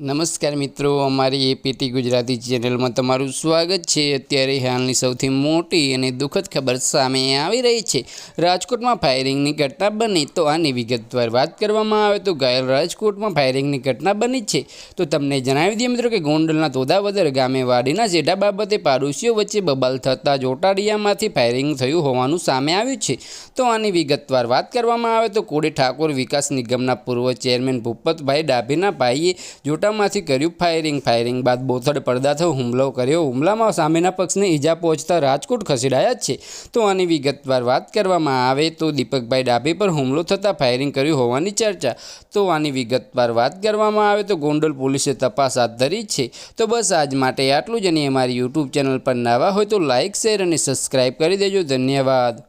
નમસ્કાર મિત્રો, અમારી એપીટી ગુજરાતી ચેનલમાં તમારું સ્વાગત છે. અત્યારે હાલની સૌથી મોટી અને દુઃખદ ખબર સામે આવી રહી છે. રાજકોટમાં ફાયરિંગની ઘટના બની તો આની વિગતવાર વાત કરવામાં આવે તો ઘાયલ રાજકોટમાં ફાયરિંગની ઘટના બની છે. તો તમને જણાવી દઈએ મિત્રો કે ગોંડલના તોદાવદર ગામે વાડીના જેડા બાબતે પાડોશીઓ વચ્ચે બબાલ થતાં જોટાડિયામાંથી ફાયરિંગ થયું હોવાનું સામે આવ્યું છે. તો આની વિગતવાર વાત કરવામાં આવે તો કોડી ઠાકોર વિકાસ નિગમના પૂર્વ ચેરમેન ભૂપતભાઈ ડાભીના ભાઈએ જોટામાંથી કર્યું ફાયરિંગ. ફાયરિંગ બાદ બોથડ પડદાથી હુમલો કર્યો. હુમલામાં સામેના પક્ષને ઈજા પહોંચતા રાજકોટ ખસેડાયા છે. તો આની વિગતવાર વાત કરવામાં આવે તો દીપકભાઈ ડાભી પર હુમલો થતાં ફાયરિંગ કર્યું હોવાની ચર્ચા. તો આની વિગતવાર વાત કરવામાં આવે તો ગોંડલ પોલીસે તપાસ હાથ ધરી છે. તો બસ આજ માટે આટલું જ અને અમારી યુટ્યુબ ચેનલ પર નવા હોય તો લાઇક શેર અને સબસ્ક્રાઈબ કરી દેજો. ધન્યવાદ.